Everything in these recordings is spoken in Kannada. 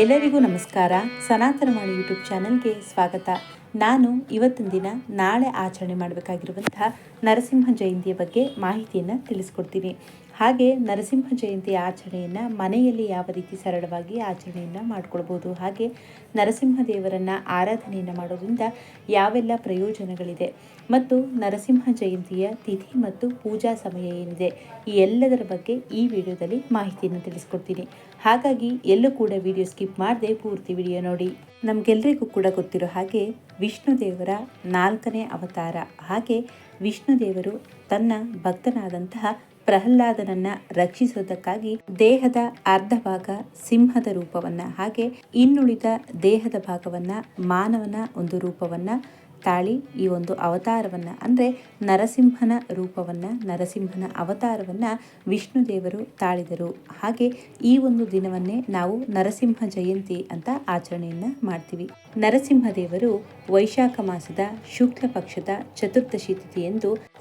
ಎಲ್ಲರಿಗೂ ನಮಸ್ಕಾರ. ಸನಾತನ ಮಾಡಿ ಯೂಟ್ಯೂಬ್ ಚಾನಲ್ಗೆ ಸ್ವಾಗತ. ನಾನು ಇವತ್ತಿನ ದಿನ ನಾಳೆ ಆಚರಣೆ ಮಾಡಬೇಕಾಗಿರುವಂತಹ ನರಸಿಂಹ ಜಯಂತಿಯ ಬಗ್ಗೆ ಮಾಹಿತಿಯನ್ನು ತಿಳಿಸ್ಕೊಡ್ತೀನಿ. ಹಾಗೆ ನರಸಿಂಹ ಜಯಂತಿ ಆಚರಣೆಯನ್ನು ಮನೆಯಲ್ಲಿ ಯಾವ ರೀತಿ ಸರಳವಾಗಿ ಆಚರಣೆಯನ್ನು ಮಾಡ್ಕೊಳ್ಬೋದು, ಹಾಗೆ ನರಸಿಂಹ ದೇವರನ್ನು ಆರಾಧನೆಯನ್ನು ಮಾಡೋದ್ರಿಂದ ಯಾವೆಲ್ಲ ಪ್ರಯೋಜನಗಳಿದೆ ಮತ್ತು ನರಸಿಂಹ ಜಯಂತಿಯ ತಿಥಿ ಮತ್ತು ಪೂಜಾ ಸಮಯ ಏನಿದೆ, ಈ ಎಲ್ಲದರ ಬಗ್ಗೆ ಈ ವಿಡಿಯೋದಲ್ಲಿ ಮಾಹಿತಿಯನ್ನು ತಿಳಿಸ್ಕೊಡ್ತೀನಿ. ಹಾಗಾಗಿ ಎಲ್ಲೂ ಕೂಡ ವಿಡಿಯೋ ಸ್ಕಿಪ್ ಮಾಡದೆ ಪೂರ್ತಿ ವಿಡಿಯೋ ನೋಡಿ. ನಮಗೆಲ್ಲರಿಗೂ ಕೂಡ ಗೊತ್ತಿರೋ ಹಾಗೆ ವಿಷ್ಣು ದೇವರ ನಾಲ್ಕನೇ ಅವತಾರ. ಹಾಗೆ ವಿಷ್ಣು ದೇವರು ತನ್ನ ಭಕ್ತನಾದಂತಹ ಪ್ರಹ್ಲಾದನನ್ನ ರಕ್ಷಿಸೋದಕ್ಕಾಗಿ ದೇಹದ ಅರ್ಧ ಭಾಗ ಸಿಂಹದ ರೂಪವನ್ನ ಹಾಗೆ ಇನ್ನುಳಿದ ದೇಹದ ಭಾಗವನ್ನ ಮಾನವನ ಒಂದು ರೂಪವನ್ನ ತಾಳಿ ಈ ಒಂದು ಅವತಾರವನ್ನ, ಅಂದ್ರೆ ನರಸಿಂಹನ ರೂಪವನ್ನ, ನರಸಿಂಹನ ಅವತಾರವನ್ನ ವಿಷ್ಣು ದೇವರು ತಾಳಿದರು. ಹಾಗೆ ಈ ಒಂದು ದಿನವನ್ನೇ ನಾವು ನರಸಿಂಹ ಜಯಂತಿ ಅಂತ ಆಚರಣೆಯನ್ನ ಮಾಡ್ತೀವಿ. ನರಸಿಂಹ ದೇವರು ವೈಶಾಖ ಮಾಸದ ಶುಕ್ಲ ಪಕ್ಷದ ಚತುರ್ದಶಿ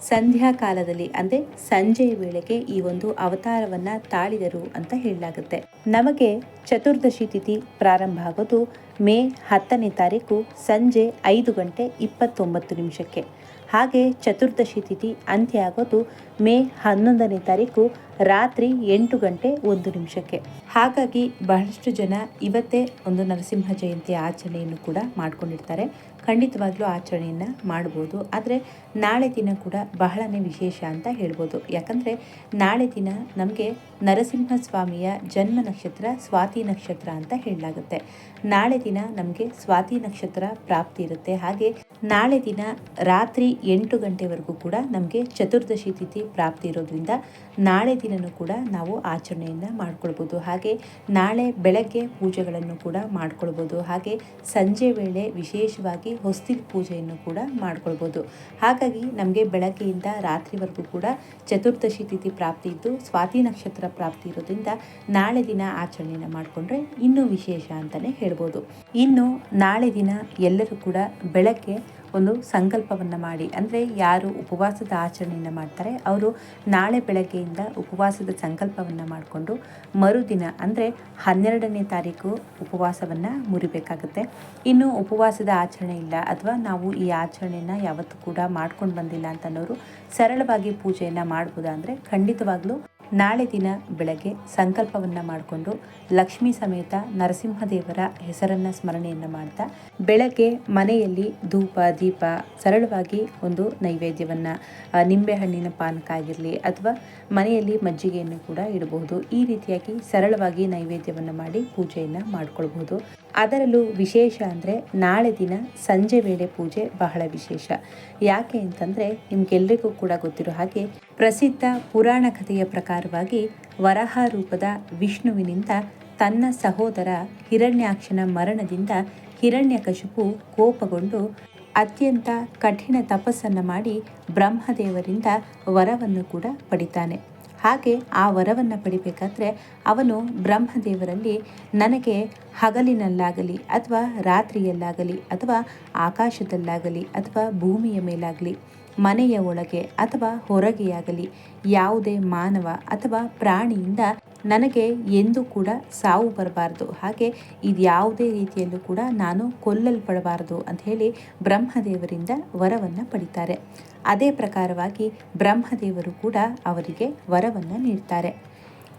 ಸಂಧ್ಯಾ ಕಾಲದಲ್ಲಿ, ಅಂದ್ರೆ ಸಂಜೆಯ ವೇಳೆಗೆ ಈ ಒಂದು ಅವತಾರವನ್ನ ತಾಳಿದರು ಅಂತ ಹೇಳಲಾಗುತ್ತೆ. ನಮಗೆ ಚತುರ್ದಶಿ ತಿಥಿ ಪ್ರಾರಂಭ ಆಗೋದು ಮೇ ಹತ್ತನೇ ತಾರೀಕು ಸಂಜೆ ಐದು ಗಂಟೆ ಇಪ್ಪತ್ತೊಂಬತ್ತು ನಿಮಿಷಕ್ಕೆ. ಹಾಗೆ ಚತುರ್ದಶಿ ತಿಥಿ ಅಂತ್ಯ ಆಗೋದು ಮೇ ಹನ್ನೊಂದನೇ ತಾರೀಕು ರಾತ್ರಿ ಎಂಟು ಗಂಟೆ ಒಂದು ನಿಮಿಷಕ್ಕೆ. ಹಾಗಾಗಿ ಬಹಳಷ್ಟು ಜನ ಇವತ್ತೇ ಒಂದು ನರಸಿಂಹ ಜಯಂತಿ ಆಚರಣೆಯನ್ನು ಕೂಡ ಮಾಡ್ಕೊಂಡಿರ್ತಾರೆ. ಖಂಡಿತವಾಗ್ಲೂ ಆಚರಣೆಯನ್ನು ಮಾಡ್ಬೋದು. ಆದರೆ ನಾಳೆ ದಿನ ಕೂಡ ಬಹಳನೇ ವಿಶೇಷ ಅಂತ ಹೇಳ್ಬೋದು. ಯಾಕಂದರೆ ನಾಳೆ ದಿನ ನಮಗೆ ನರಸಿಂಹ ಸ್ವಾಮಿಯ ಜನ್ಮ ನಕ್ಷತ್ರ, ಸ್ವಾತಿ ನಕ್ಷತ್ರ ಅಂತ ಹೇಳಲಾಗುತ್ತೆ. ನಾಳೆ ದಿನ ನಮಗೆ ಸ್ವಾತಿ ನಕ್ಷತ್ರ ಪ್ರಾಪ್ತಿ ಇರುತ್ತೆ. ಹಾಗೆ ನಾಳೆ ದಿನ ರಾತ್ರಿ ಎಂಟು ಗಂಟೆವರೆಗೂ ಕೂಡ ನಮಗೆ ಚತುರ್ದಶಿ ತಿಥಿ ಪ್ರಾಪ್ತಿ ಇರೋದ್ರಿಂದ ನಾಳೆ ದಿನನೂ ಕೂಡ ನಾವು ಆಚರಣೆಯನ್ನು ಮಾಡ್ಕೊಳ್ಬೋದು. ಹಾಗೆ ನಾಳೆ ಬೆಳಗ್ಗೆ ಪೂಜೆಗಳನ್ನು ಕೂಡ ಮಾಡ್ಕೊಳ್ಬೋದು. ಹಾಗೆ ಸಂಜೆ ವೇಳೆ ವಿಶೇಷವಾಗಿ ಹೊಸ್ತಿಲ್ ಪೂಜೆಯನ್ನು ಕೂಡ ಮಾಡ್ಕೊಳ್ಬೋದು. ಹಾಗಾಗಿ ನಮಗೆ ಬೆಳಗ್ಗೆಯಿಂದ ರಾತ್ರಿವರೆಗೂ ಕೂಡ ಚತುರ್ದಶಿ ತಿಥಿ ಪ್ರಾಪ್ತಿ ಇದ್ದು, ಸ್ವಾತಿ ನಕ್ಷತ್ರ ಪ್ರಾಪ್ತಿ ಇರೋದ್ರಿಂದ ನಾಳೆ ದಿನ ಆಚರಣೆಯನ್ನು ಮಾಡಿಕೊಂಡ್ರೆ ಇನ್ನೂ ವಿಶೇಷ ಅಂತಲೇ ಹೇಳ್ಬೋದು. ಇನ್ನು ನಾಳೆ ದಿನ ಎಲ್ಲರೂ ಕೂಡ ಬೆಳಗ್ಗೆ ಒಂದು ಸಂಕಲ್ಪವನ್ನು ಮಾಡಿ. ಅಂದರೆ ಯಾರು ಉಪವಾಸದ ಆಚರಣೆಯನ್ನು ಮಾಡ್ತಾರೆ, ಅವರು ನಾಳೆ ಬೆಳಗ್ಗೆಯಿಂದ ಉಪವಾಸದ ಸಂಕಲ್ಪವನ್ನು ಮಾಡಿಕೊಂಡು ಮರುದಿನ, ಅಂದರೆ ಹನ್ನೆರಡನೇ ತಾರೀಕು ಉಪವಾಸವನ್ನು ಮುರಿಬೇಕಾಗುತ್ತೆ. ಇನ್ನು ಉಪವಾಸದ ಆಚರಣೆ ಇಲ್ಲ, ಅಥವಾ ನಾವು ಈ ಆಚರಣೆಯನ್ನು ಯಾವತ್ತೂ ಕೂಡ ಮಾಡ್ಕೊಂಡು ಬಂದಿಲ್ಲ ಅಂತನೋರು ಸರಳವಾಗಿ ಪೂಜೆಯನ್ನು ಮಾಡ್ಬೋದಾ ಅಂದರೆ ಖಂಡಿತವಾಗ್ಲೂ ನಾಳೆ ದಿನ ಬೆಳಗ್ಗೆ ಸಂಕಲ್ಪವನ್ನು ಮಾಡಿಕೊಂಡು ಲಕ್ಷ್ಮೀ ಸಮೇತ ನರಸಿಂಹದೇವರ ಹೆಸರನ್ನು ಸ್ಮರಣೆಯನ್ನು ಮಾಡ್ತಾ ಬೆಳಗ್ಗೆ ಮನೆಯಲ್ಲಿ ಧೂಪ, ದೀಪ ಸರಳವಾಗಿ ಒಂದು ನೈವೇದ್ಯವನ್ನು ನಿಂಬೆಹಣ್ಣಿನ ಪಾನಕ ಆಗಿರಲಿ ಅಥವಾ ಮನೆಯಲ್ಲಿ ಮಜ್ಜಿಗೆಯನ್ನು ಕೂಡ ಇಡಬಹುದು. ಈ ರೀತಿಯಾಗಿ ಸರಳವಾಗಿ ನೈವೇದ್ಯವನ್ನು ಮಾಡಿ ಪೂಜೆಯನ್ನು ಮಾಡಿಕೊಳ್ಬಹುದು. ಅದರಲ್ಲೂ ವಿಶೇಷ ಅಂದರೆ ನಾಳೆ ದಿನ ಸಂಜೆ ವೇಳೆ ಪೂಜೆ ಬಹಳ ವಿಶೇಷ. ಯಾಕೆ ಅಂತಂದರೆ ನಿಮಗೆಲ್ಲರಿಗೂ ಕೂಡ ಗೊತ್ತಿರೋ ಹಾಗೆ ಪ್ರಸಿದ್ಧ ಪುರಾಣ ಕಥೆಯ ಪ್ರಕಾರವಾಗಿ ವರಹ ರೂಪದ ವಿಷ್ಣುವಿನಿಂದ ತನ್ನ ಸಹೋದರ ಹಿರಣ್ಯಾಕ್ಷನ ಮರಣದಿಂದ ಹಿರಣ್ಯಕಶಿಪು ಕೋಪಗೊಂಡು ಅತ್ಯಂತ ಕಠಿಣ ತಪಸ್ಸನ್ನು ಮಾಡಿ ಬ್ರಹ್ಮದೇವರಿಂದ ವರವನ್ನು ಕೂಡ ಪಡಿತಾನೆ. ಹಾಗೆ ಆ ವರವನ್ನು ಪಡಿಬೇಕಾದ್ರೆ ಅವನು ಬ್ರಹ್ಮದೇವರಲ್ಲಿ ನನಗೆ ಹಗಲಿನಲ್ಲಾಗಲಿ ಅಥವಾ ರಾತ್ರಿಯಲ್ಲಾಗಲಿ ಅಥವಾ ಆಕಾಶದಲ್ಲಾಗಲಿ ಅಥವಾ ಭೂಮಿಯ ಮೇಲಾಗಲಿ ಮನೆಯ ಒಳಗೆ ಅಥವಾ ಹೊರಗೆಯಾಗಲಿ, ಯಾವುದೇ ಮಾನವ ಅಥವಾ ಪ್ರಾಣಿಯಿಂದ ನನಗೆ ಎಂದೂ ಕೂಡ ಸಾವು ಬರಬಾರ್ದು. ಹಾಗೆ ಇದು ಯಾವುದೇ ರೀತಿಯಲ್ಲೂ ಕೂಡ ನಾನು ಕೊಲ್ಲಲ್ಪಡಬಾರದು ಅಂತ ಹೇಳಿ ಬ್ರಹ್ಮದೇವರಿಂದ ವರವನ್ನು ಪಡಿತಾರೆ. ಅದೇ ಪ್ರಕಾರವಾಗಿ ಬ್ರಹ್ಮದೇವರು ಕೂಡ ಅವರಿಗೆ ವರವನ್ನು ನೀಡ್ತಾರೆ.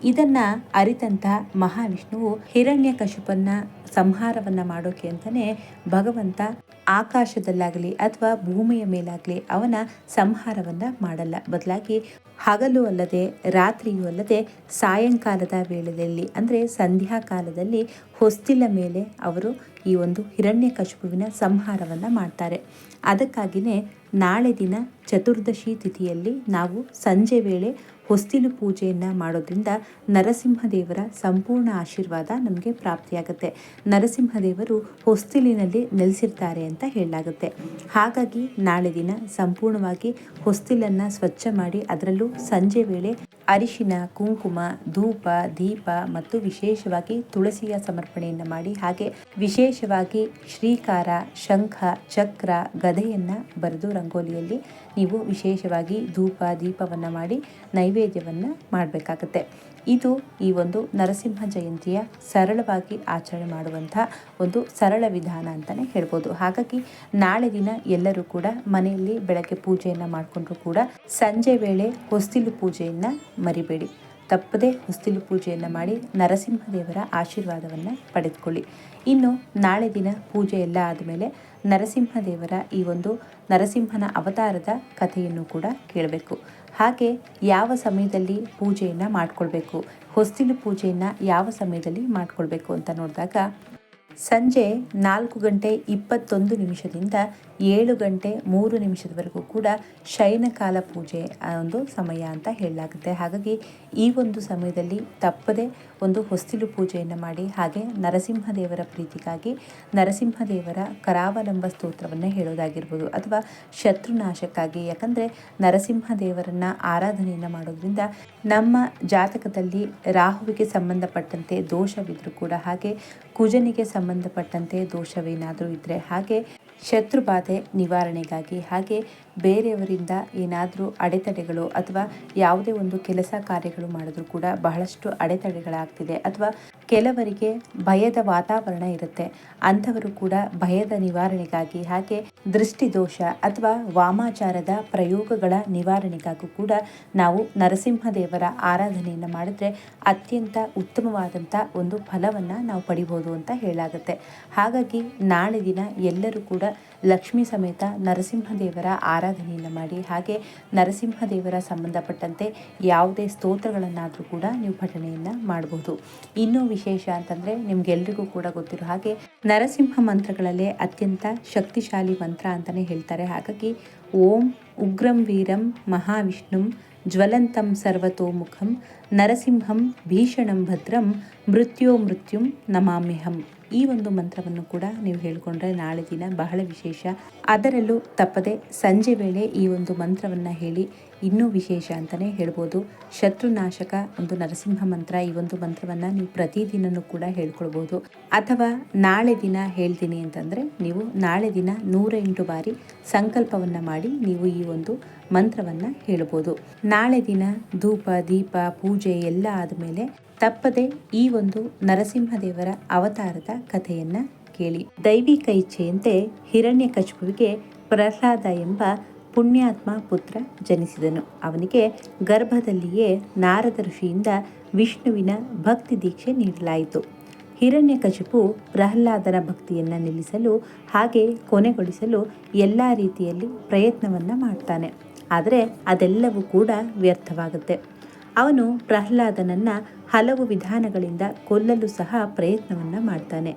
ಇದನ್ನ ಅರಿತಂತ ಮಹಾವಿಷ್ಣುವು ಹಿರಣ್ಯಕಶಿಪನ್ನ ಸಂಹಾರವನ್ನ ಮಾಡೋಕೆ ಅಂತಾನೆ ಭಗವಂತ ಆಕಾಶದಲ್ಲಾಗಲಿ ಅಥವಾ ಭೂಮಿಯ ಮೇಲಾಗಲಿ ಅವನ ಸಂಹಾರವನ್ನ ಮಾಡಲ್ಲ. ಬದಲಾಗಿ ಹಗಲು ಅಲ್ಲದೆ ರಾತ್ರಿಯೂ ಅಲ್ಲದೆ ಸಾಯಂಕಾಲದ ವೇಳೆಯಲ್ಲಿ, ಅಂದರೆ ಸಂಧ್ಯಾ ಕಾಲದಲ್ಲಿ ಹೊಸ್ತಿಲ ಮೇಲೆ ಅವರು ಈ ಒಂದು ಹಿರಣ್ಯ ಕಶುಪುವಿನ ಸಂಹಾರವನ್ನು ಮಾಡ್ತಾರೆ. ಅದಕ್ಕಾಗಿಯೇ ನಾಳೆ ದಿನ ಚತುರ್ದಶಿ ತಿಥಿಯಲ್ಲಿ ನಾವು ಸಂಜೆ ವೇಳೆ ಹೊಸ್ತಿಲು ಪೂಜೆಯನ್ನು ಮಾಡೋದ್ರಿಂದ ನರಸಿಂಹದೇವರ ಸಂಪೂರ್ಣ ಆಶೀರ್ವಾದ ನಮಗೆ ಪ್ರಾಪ್ತಿಯಾಗುತ್ತೆ. ನರಸಿಂಹದೇವರು ಹೊಸ್ತಿಲಿನಲ್ಲಿ ನೆಲೆಸಿರ್ತಾರೆ ಅಂತ ಹೇಳಲಾಗುತ್ತೆ. ಹಾಗಾಗಿ ನಾಳೆ ದಿನ ಸಂಪೂರ್ಣವಾಗಿ ಹೊಸ್ತಿಲನ್ನು ಸ್ವಚ್ಛ ಮಾಡಿ ಅದರಲ್ಲೂ ಸಂಜೆ ವೇಳೆ ಅರಿಶಿನ, ಕುಂಕುಮ, ಧೂಪ, ದೀಪ ಮತ್ತು ವಿಶೇಷವಾಗಿ ತುಳಸಿಯ ಸಮರ್ಪಣೆಯನ್ನು ಮಾಡಿ, ಹಾಗೆ ವಿಶೇಷವಾಗಿ ಶ್ರೀಕಾರ, ಶಂಖ, ಚಕ್ರ ಗದೆಯನ್ನು ಬರೆದು ರಂಗೋಲಿಯಲ್ಲಿ ನೀವು ವಿಶೇಷವಾಗಿ ಧೂಪ, ದೀಪವನ್ನು ಮಾಡಿ ನೈವೇದ್ಯವನ್ನು ಮಾಡಬೇಕಾಗತ್ತೆ. ಇದು ಈ ಒಂದು ನರಸಿಂಹ ಜಯಂತಿಯ ಸರಳವಾಗಿ ಆಚರಣೆ ಮಾಡುವಂಥ ಒಂದು ಸರಳ ವಿಧಾನ ಅಂತಲೇ ಹೇಳ್ಬೋದು. ಹಾಗಾಗಿ ನಾಳೆ ದಿನ ಎಲ್ಲರೂ ಕೂಡ ಮನೆಯಲ್ಲಿ ಬೆಳಗ್ಗೆ ಪೂಜೆಯನ್ನು ಮಾಡಿಕೊಂಡ್ರು ಕೂಡ ಸಂಜೆ ವೇಳೆ ಹೊಸ್ತಿಲು ಪೂಜೆಯನ್ನು ಮರಿಬೇಡಿ. ತಪ್ಪದೆ ಹೊಸ್ತಿಲು ಪೂಜೆಯನ್ನು ಮಾಡಿ ನರಸಿಂಹದೇವರ ಆಶೀರ್ವಾದವನ್ನು ಪಡೆದುಕೊಳ್ಳಿ. ಇನ್ನು ನಾಳೆ ದಿನ ಪೂಜೆ ಎಲ್ಲ ಆದಮೇಲೆ ನರಸಿಂಹದೇವರ ಈ ಒಂದು ನರಸಿಂಹನ ಅವತಾರದ ಕಥೆಯನ್ನು ಕೂಡ ಕೇಳಬೇಕು. ಹಾಗೆ ಯಾವ ಸಮಯದಲ್ಲಿ ಪೂಜೆಯನ್ನು ಮಾಡಿಕೊಳ್ಬೇಕು? ಹೊಸ್ತಿಲು ಪೂಜೆಯನ್ನು ಯಾವ ಸಮಯದಲ್ಲಿ ಮಾಡಿಕೊಳ್ಬೇಕು ಅಂತ ನೋಡಿದಾಗ ಸಂಜೆ ನಾಲ್ಕು ಗಂಟೆ ಇಪ್ಪತ್ತೊಂದು ನಿಮಿಷದಿಂದ ಏಳು ಗಂಟೆ ಮೂರು ನಿಮಿಷದವರೆಗೂ ಕೂಡ ಶಯನಕಾಲ ಪೂಜೆ ಒಂದು ಸಮಯ ಅಂತ ಹೇಳಲಾಗುತ್ತೆ. ಹಾಗಾಗಿ ಈ ಒಂದು ಸಮಯದಲ್ಲಿ ತಪ್ಪದೆ ಒಂದು ಹೊಸ್ತಿಲು ಪೂಜೆಯನ್ನು ಮಾಡಿ, ಹಾಗೆ ನರಸಿಂಹದೇವರ ಪ್ರೀತಿಗಾಗಿ ನರಸಿಂಹದೇವರ ಕರಾವಲಂಬ ಸ್ತೋತ್ರವನ್ನು ಹೇಳೋದಾಗಿರ್ಬೋದು ಅಥವಾ ಶತ್ರುನಾಶಕ್ಕಾಗಿ. ಯಾಕಂದರೆ ನರಸಿಂಹದೇವರನ್ನು ಆರಾಧನೆಯನ್ನು ಮಾಡೋದ್ರಿಂದ ನಮ್ಮ ಜಾತಕದಲ್ಲಿ ರಾಹುವಿಗೆ ಸಂಬಂಧಪಟ್ಟಂತೆ ದೋಷವಿದ್ರೂ ಕೂಡ ಹಾಗೆ ಕುಜನಿಗೆ ಸಂಬಂಧಪಟ್ಟಂತೆ ದೋಷವೇನಾದರೂ ಇದ್ದರೆ ಹಾಗೆ ಶತ್ರು ಬಾಧೆ ನಿವಾರಣೆಗಾಗಿ ಹಾಗೆ ಬೇರೆಯವರಿಂದ ಏನಾದರೂ ಅಡೆತಡೆಗಳು ಅಥವಾ ಯಾವುದೇ ಒಂದು ಕೆಲಸ ಕಾರ್ಯಗಳು ಮಾಡಿದ್ರೂ ಕೂಡ ಬಹಳಷ್ಟು ಅಡೆತಡೆಗಳಾಗ್ತಿದೆ. ಅಥವಾ ಕೆಲವರಿಗೆ ಭಯದ ವಾತಾವರಣ ಇರುತ್ತೆ. ಅಂಥವರು ಕೂಡ ಭಯದ ನಿವಾರಣೆಗಾಗಿ, ಹಾಗೆ ದೃಷ್ಟಿದೋಷ ಅಥವಾ ವಾಮಾಚಾರದ ಪ್ರಯೋಗಗಳ ನಿವಾರಣೆಗಾಗೂ ಕೂಡ ನಾವು ನರಸಿಂಹದೇವರ ಆರಾಧನೆಯನ್ನು ಮಾಡಿದ್ರೆ ಅತ್ಯಂತ ಉತ್ತಮವಾದಂಥ ಒಂದು ಫಲವನ್ನು ನಾವು ಪಡಿಬೋದು ಅಂತ ಹೇಳಾಗುತ್ತೆ ಹಾಗಾಗಿ ನಾಳೆ ದಿನ ಎಲ್ಲರೂ ಕೂಡ ಲಕ್ಷ್ಮೀ ಸಮೇತ ನರಸಿಂಹದೇವರ ಆರಾಧನೆಯನ್ನು ಮಾಡಿ, ಹಾಗೆ ನರಸಿಂಹದೇವರ ಸಂಬಂಧಪಟ್ಟಂತೆ ಯಾವುದೇ ಸ್ತೋತ್ರಗಳನ್ನಾದರೂ ಕೂಡ ನೀವು ಪಠಣೆಯನ್ನು ಮಾಡಬಹುದು ಇನ್ನೂ ವಿಶೇಷ ಅಂತಂದರೆ ನಿಮ್ಗೆಲ್ರಿಗೂ ಕೂಡ ಗೊತ್ತಿರೋ ಹಾಗೆ ನರಸಿಂಹ ಮಂತ್ರಗಳಲ್ಲೇ ಅತ್ಯಂತ ಶಕ್ತಿಶಾಲಿ ಮಂತ್ರ ಅಂತಲೇ ಹೇಳ್ತಾರೆ. ಹಾಗಾಗಿ ಓಂ ಉಗ್ರಂ ವೀರಂ ಮಹಾವಿಷ್ಣುಂ ಜ್ವಲಂತಂ ಸರ್ವತೋಮುಖಂ ನರಸಿಂಹಂ ಭೀಷಣಂ ಭದ್ರಂ ಮೃತ್ಯೋ ಮೃತ್ಯುಂ ನಮಾಮ್ಯಹಂ. ಈ ಒಂದು ಮಂತ್ರವನ್ನು ಕೂಡ ನೀವು ಹೇಳಿಕೊಂಡ್ರೆ ನಾಳೆ ದಿನ ಬಹಳ ವಿಶೇಷ. ಅದರಲ್ಲೂ ತಪ್ಪದೆ ಸಂಜೆ ವೇಳೆ ಈ ಒಂದು ಮಂತ್ರವನ್ನು ಹೇಳಿ ಇನ್ನೂ ವಿಶೇಷ ಅಂತಲೇ ಹೇಳ್ಬೋದು. ಶತ್ರುನಾಶಕ ಒಂದು ನರಸಿಂಹ ಮಂತ್ರ, ಈ ಒಂದು ಮಂತ್ರವನ್ನು ನೀವು ಪ್ರತಿದಿನನೂ ಕೂಡ ಹೇಳ್ಕೊಳ್ಬೋದು. ಅಥವಾ ನಾಳೆ ದಿನ ಹೇಳ್ತೀನಿ ಅಂತಂದರೆ ನೀವು ನಾಳೆ ದಿನ ನೂರ ಎಂಟು ಬಾರಿ ಸಂಕಲ್ಪವನ್ನು ಮಾಡಿ ನೀವು ಈ ಒಂದು ಮಂತ್ರವನ್ನು ಹೇಳ್ಬೋದು. ನಾಳೆ ದಿನ ಧೂಪ, ದೀಪ, ಪೂಜೆ ಎಲ್ಲ ಆದಮೇಲೆ ತಪ್ಪದೆ ಈ ಒಂದು ನರಸಿಂಹದೇವರ ಅವತಾರದ ಕಥೆಯನ್ನು ಕೇಳಿ. ದೈವಿಕ ಇಚ್ಛೆಯಂತೆ ಹಿರಣ್ಯಕಶಿಪುವಿಗೆ ಪ್ರಹ್ಲಾದ ಎಂಬ ಪುಣ್ಯಾತ್ಮ ಪುತ್ರ ಜನಿಸಿದನು. ಅವನಿಗೆ ಗರ್ಭದಲ್ಲಿಯೇ ನಾರದ ಋಷಿಯಿಂದ ವಿಷ್ಣುವಿನ ಭಕ್ತಿ ದೀಕ್ಷೆ ನೀಡಲಾಯಿತು. ಹಿರಣ್ಯಕಶಿಪು ಪ್ರಹ್ಲಾದನ ಭಕ್ತಿಯನ್ನು ನಿಲ್ಲಿಸಲು, ಹಾಗೆ ಕೊನೆಗೊಳಿಸಲು ಎಲ್ಲ ರೀತಿಯಲ್ಲಿ ಪ್ರಯತ್ನವನ್ನು ಮಾಡ್ತಾನೆ. ಆದರೆ ಅದೆಲ್ಲವೂ ಕೂಡ ವ್ಯರ್ಥವಾಗುತ್ತೆ. ಅವನು ಪ್ರಹ್ಲಾದನನ್ನ ಹಲವು ವಿಧಾನಗಳಿಂದ ಕೊಲ್ಲಲು ಸಹ ಪ್ರಯತ್ನವನ್ನು ಮಾಡ್ತಾನೆ.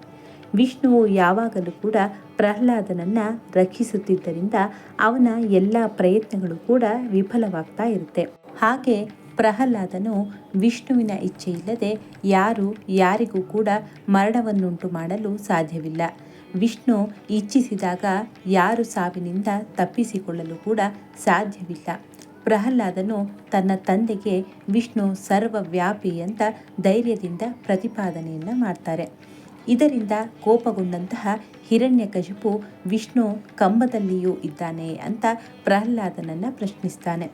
ವಿಷ್ಣುವು ಯಾವಾಗಲೂ ಕೂಡ ಪ್ರಹ್ಲಾದನನ್ನು ರಕ್ಷಿಸುತ್ತಿದ್ದರಿಂದ ಅವನ ಎಲ್ಲ ಪ್ರಯತ್ನಗಳು ಕೂಡ ವಿಫಲವಾಗ್ತಾ ಇರುತ್ತೆ. ಹಾಗೆ ಪ್ರಹ್ಲಾದನು ವಿಷ್ಣುವಿನ ಇಚ್ಛೆ ಇಲ್ಲದೆ ಯಾರು ಯಾರಿಗೂ ಕೂಡ ಮರಣವನ್ನುಂಟು ಮಾಡಲು ಸಾಧ್ಯವಿಲ್ಲ. ವಿಷ್ಣು ಇಚ್ಛಿಸಿದಾಗ ಯಾರು ಸಾವಿನಿಂದ ತಪ್ಪಿಸಿಕೊಳ್ಳಲು ಕೂಡ ಸಾಧ್ಯವಿಲ್ಲ. ಪ್ರಹ್ಲಾದನು ತನ್ನ ತಂದೆಗೆ ವಿಷ್ಣು ಸರ್ವವ್ಯಾಪಿ ಅಂತ ಧೈರ್ಯದಿಂದ ಪ್ರತಿಪಾದನೆಯನ್ನು ಮಾಡ್ತಾರೆ. ಇದರಿಂದ ಕೋಪಗೊಂಡಂತಹ ಹಿರಣ್ಯಕಶಿಪು ವಿಷ್ಣು ಕಂಬದಲ್ಲಿಯೂ ಇದ್ದಾನೆ ಅಂತ ಪ್ರಹ್ಲಾದನನ್ನು ಪ್ರಶ್ನಿಸ್ತಾನೆ.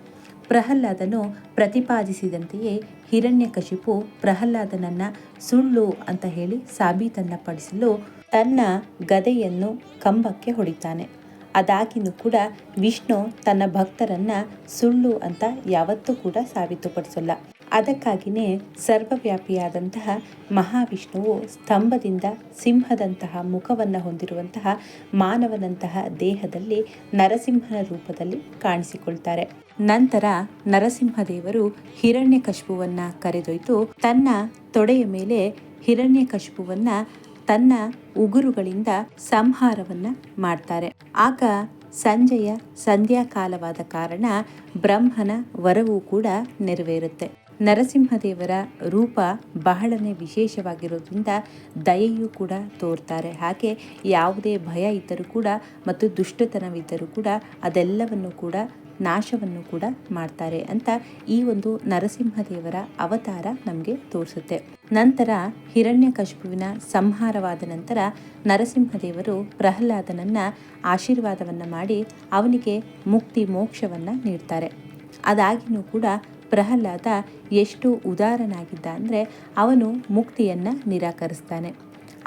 ಪ್ರಹ್ಲಾದನು ಪ್ರತಿಪಾದಿಸಿದಂತೆಯೇ ಹಿರಣ್ಯಕಶಿಪು ಪ್ರಹ್ಲಾದನನ್ನ ಸುಳ್ಳು ಅಂತ ಹೇಳಿ ಸಾಬೀತನ್ನು ಪಡಿಸಲು ತನ್ನ ಗದೆಯನ್ನು ಕಂಬಕ್ಕೆ ಹೊಡಿತಾನೆ. ಅದಾಗಿನೂ ಕೂಡ ವಿಷ್ಣು ತನ್ನ ಭಕ್ತರನ್ನು ಸುಳ್ಳು ಅಂತ ಯಾವತ್ತೂ ಕೂಡ ಸಾಬೀತುಪಡಿಸಲ್ಲ. ಅದಕ್ಕಾಗಿಯೇ ಸರ್ವವ್ಯಾಪಿಯಾದಂತಹ ಮಹಾವಿಷ್ಣುವು ಸ್ತಂಭದಿಂದ ಸಿಂಹದಂತಹ ಮುಖವನ್ನು ಹೊಂದಿರುವಂತಹ ಮಾನವನಂತಹ ದೇಹದಲ್ಲಿ ನರಸಿಂಹನ ರೂಪದಲ್ಲಿ ಕಾಣಿಸಿಕೊಳ್ತಾರೆ. ನಂತರ ನರಸಿಂಹದೇವರು ಹಿರಣ್ಯಕಶಿಪುವನ್ನ ಕರೆದೊಯ್ದು ತನ್ನ ತೊಡೆಯ ಮೇಲೆ ಹಿರಣ್ಯಕಶಿಪುವನ್ನ ತನ್ನ ಉಗುರುಗಳಿಂದ ಸಂಹಾರವನ್ನ ಮಾಡ್ತಾರೆ. ಆಗ ಸಂಜೆಯ ಸಂಧ್ಯಾಕಾಲವಾದ ಕಾರಣ ಬ್ರಹ್ಮನ ವರವೂ ಕೂಡ ನೆರವೇರುತ್ತೆ. ನರಸಿಂಹದೇವರ ರೂಪ ಬಹಳನೇ ವಿಶೇಷವಾಗಿರೋದ್ರಿಂದ ದಯೆಯೂ ಕೂಡ ತೋರ್ತಾರೆ. ಹಾಗೆ ಯಾವುದೇ ಭಯ ಇದ್ದರೂ ಕೂಡ ಮತ್ತು ದುಷ್ಟತನವಿದ್ದರೂ ಕೂಡ ಅದೆಲ್ಲವನ್ನು ಕೂಡ ನಾಶವನ್ನು ಕೂಡ ಮಾಡ್ತಾರೆ ಅಂತ ಈ ಒಂದು ನರಸಿಂಹದೇವರ ಅವತಾರ ನಮಗೆ ತೋರಿಸುತ್ತೆ. ನಂತರ ಹಿರಣ್ಯಕಶಿಪುವಿನ ಸಂಹಾರವಾದ ನಂತರ ನರಸಿಂಹದೇವರು ಪ್ರಹ್ಲಾದನನ್ನ ಆಶೀರ್ವಾದವನ್ನು ಮಾಡಿ ಅವನಿಗೆ ಮುಕ್ತಿ ಮೋಕ್ಷವನ್ನು ನೀಡ್ತಾರೆ. ಅದಾಗಿನೂ ಕೂಡ ಪ್ರಹ್ಲಾದ ಎಷ್ಟು ಉದಾರನಾಗಿದ್ದ ಅಂದರೆ ಅವನು ಮುಕ್ತಿಯನ್ನು ನಿರಾಕರಿಸ್ತಾನೆ.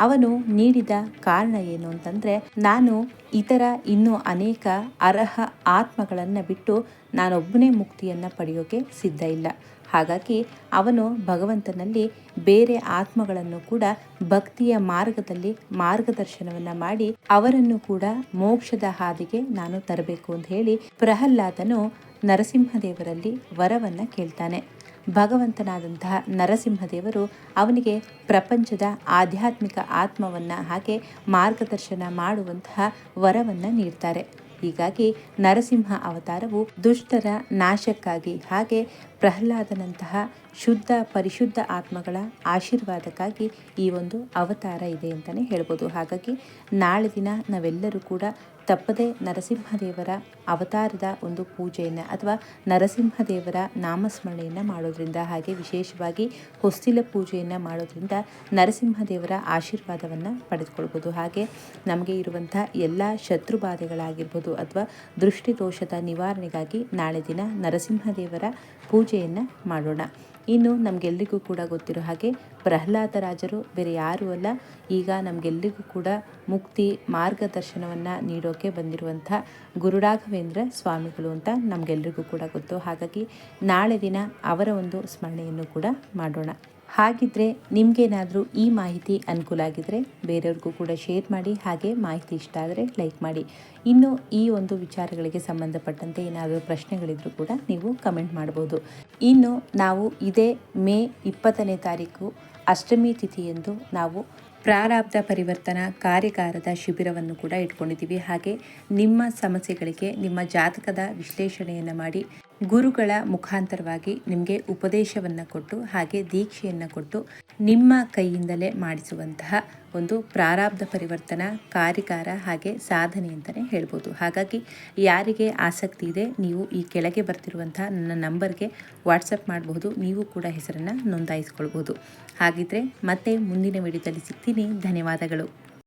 ಅವನು ನೀಡಿದ ಕಾರಣ ಏನು ಅಂತಂದರೆ, ನಾನು ಇತರ ಇನ್ನೂ ಅನೇಕ ಅರ್ಹ ಆತ್ಮಗಳನ್ನು ಬಿಟ್ಟು ನಾನೊಬ್ಬನೇ ಮುಕ್ತಿಯನ್ನು ಪಡೆಯೋಕೆ ಸಿದ್ಧ ಇಲ್ಲ. ಹಾಗಾಗಿ ಅವನು ಭಗವಂತನಲ್ಲಿ ಬೇರೆ ಆತ್ಮಗಳನ್ನು ಕೂಡ ಭಕ್ತಿಯ ಮಾರ್ಗದಲ್ಲಿ ಮಾರ್ಗದರ್ಶನವನ್ನು ಮಾಡಿ ಅವರನ್ನು ಕೂಡ ಮೋಕ್ಷದ ಹಾದಿಗೆ ನಾನು ತರಬೇಕು ಅಂತ ಹೇಳಿ ಪ್ರಹ್ಲಾದನು ನರಸಿಂಹದೇವರಲ್ಲಿ ವರವನ್ನು ಕೇಳ್ತಾನೆ. ಭಗವಂತನಾದಂತಹ ನರಸಿಂಹದೇವರು ಅವನಿಗೆ ಪ್ರಪಂಚದ ಆಧ್ಯಾತ್ಮಿಕ ಆತ್ಮವನ್ನು ಹಾಗೆ ಮಾರ್ಗದರ್ಶನ ಮಾಡುವಂತಹ ವರವನ್ನು ನೀಡ್ತಾರೆ. ಹೀಗಾಗಿ ನರಸಿಂಹ ಅವತಾರವು ದುಷ್ಟರ ನಾಶಕ್ಕಾಗಿ ಹಾಗೆ ಪ್ರಹ್ಲಾದನಂತಹ ಶುದ್ಧ ಪರಿಶುದ್ಧ ಆತ್ಮಗಳ ಆಶೀರ್ವಾದಕ್ಕಾಗಿ ಈ ಒಂದು ಅವತಾರ ಇದೆ ಅಂತಲೇ ಹೇಳ್ಬೋದು. ಹಾಗಾಗಿ ನಾಳೆ ದಿನ ನಾವೆಲ್ಲರೂ ಕೂಡ ತಪ್ಪದೆ ನರಸಿಂಹದೇವರ ಅವತಾರದ ಒಂದು ಪೂಜೆಯನ್ನು ಅಥವಾ ನರಸಿಂಹದೇವರ ನಾಮಸ್ಮರಣೆಯನ್ನು ಮಾಡೋದ್ರಿಂದ ಹಾಗೆ ವಿಶೇಷವಾಗಿ ಹೊಸ್ತಿಲ ಪೂಜೆಯನ್ನು ಮಾಡೋದ್ರಿಂದ ನರಸಿಂಹದೇವರ ಆಶೀರ್ವಾದವನ್ನು ಪಡೆದುಕೊಳ್ಬೋದು. ಹಾಗೆ ನಮಗೆ ಇರುವಂಥ ಎಲ್ಲ ಶತ್ರು ಬಾಧೆಗಳಾಗಿರ್ಬೋದು ಅಥವಾ ದೃಷ್ಟಿದೋಷದ ನಿವಾರಣೆಗಾಗಿ ನಾಳೆ ದಿನ ನರಸಿಂಹದೇವರ ಪೂಜೆಯನ್ನು ಮಾಡೋಣ. ಇನ್ನು ನಮಗೆಲ್ಲರಿಗೂ ಕೂಡ ಗೊತ್ತಿರೋ ಹಾಗೆ ಪ್ರಹ್ಲಾದ ರಾಜರು ಬೇರೆ ಯಾರೂ ಅಲ್ಲ. ಈಗ ನಮಗೆಲ್ಲರಿಗೂ ಕೂಡ ಮುಕ್ತಿ ಮಾರ್ಗದರ್ಶನವನ್ನು ನೀಡೋಕೆ ಬಂದಿರುವಂಥ ಗುರುರಾಘವೇಂದ್ರ ಸ್ವಾಮಿಗಳು ಅಂತ ನಮಗೆಲ್ಲರಿಗೂ ಕೂಡ ಗೊತ್ತು. ಹಾಗಾಗಿ ನಾಳೆ ದಿನ ಅವರ ಒಂದು ಸ್ಮರಣೆಯನ್ನು ಕೂಡ ಮಾಡೋಣ. ಹಾಗಿದ್ರೆ ನಿಮಗೇನಾದರೂ ಈ ಮಾಹಿತಿ ಅನುಕೂಲ ಆಗಿದ್ದರೆ ಬೇರೆಯವ್ರಿಗೂ ಕೂಡ ಶೇರ್ ಮಾಡಿ, ಹಾಗೆ ಮಾಹಿತಿ ಇಷ್ಟ ಆದರೆ ಲೈಕ್ ಮಾಡಿ. ಇನ್ನು ಈ ಒಂದು ವಿಚಾರಗಳಿಗೆ ಸಂಬಂಧಪಟ್ಟಂತೆ ಏನಾದರೂ ಪ್ರಶ್ನೆಗಳಿದ್ರೂ ಕೂಡ ನೀವು ಕಮೆಂಟ್ ಮಾಡ್ಬೋದು. ಇನ್ನು ನಾವು ಇದೇ ಮೇ ಇಪ್ಪತ್ತನೇ ತಾರೀಕು ಅಷ್ಟಮಿ ತಿಥಿಯಂದು ನಾವು ಪ್ರಾರಾಬ್ಧ ಪರಿವರ್ತನಾ ಕಾರ್ಯಗಾರದ ಶಿಬಿರವನ್ನು ಕೂಡ ಇಟ್ಕೊಂಡಿದ್ದೀವಿ. ಹಾಗೆ ನಿಮ್ಮ ಸಮಸ್ಯೆಗಳಿಗೆ ನಿಮ್ಮ ಜಾತಕದ ವಿಶ್ಲೇಷಣೆಯನ್ನು ಮಾಡಿ ಗುರುಗಳ ಮುಖಾಂತರವಾಗಿ ನಿಮಗೆ ಉಪದೇಶವನ್ನು ಕೊಟ್ಟು ಹಾಗೆ ದೀಕ್ಷೆಯನ್ನು ಕೊಟ್ಟು ನಿಮ್ಮ ಕೈಯಿಂದಲೇ ಮಾಡಿಸುವಂತಹ ಒಂದು ಪ್ರಾರಬ್ಧ ಪರಿವರ್ತನಾ ಕಾರ್ಯಕಾರ ಹಾಗೆ ಸಾಧನೆ ಅಂತಲೇ ಹೇಳ್ಬೋದು. ಹಾಗಾಗಿ ಯಾರಿಗೆ ಆಸಕ್ತಿ ಇದೆ, ನೀವು ಈ ಕೆಳಗೆ ಬರ್ತಿರುವಂತಹ ನನ್ನ ನಂಬರ್ಗೆ ವಾಟ್ಸಪ್ ಮಾಡಬಹುದು. ನೀವು ಕೂಡ ಹೆಸರನ್ನು ನೋಂದಾಯಿಸ್ಕೊಳ್ಬೋದು ಹಾಗಿದ್ರೆ ಮತ್ತೆ ಮುಂದಿನ ವಿಡಿಯೋದಲ್ಲಿ ಸಿಗ್ತೀನಿ. ಧನ್ಯವಾದಗಳು.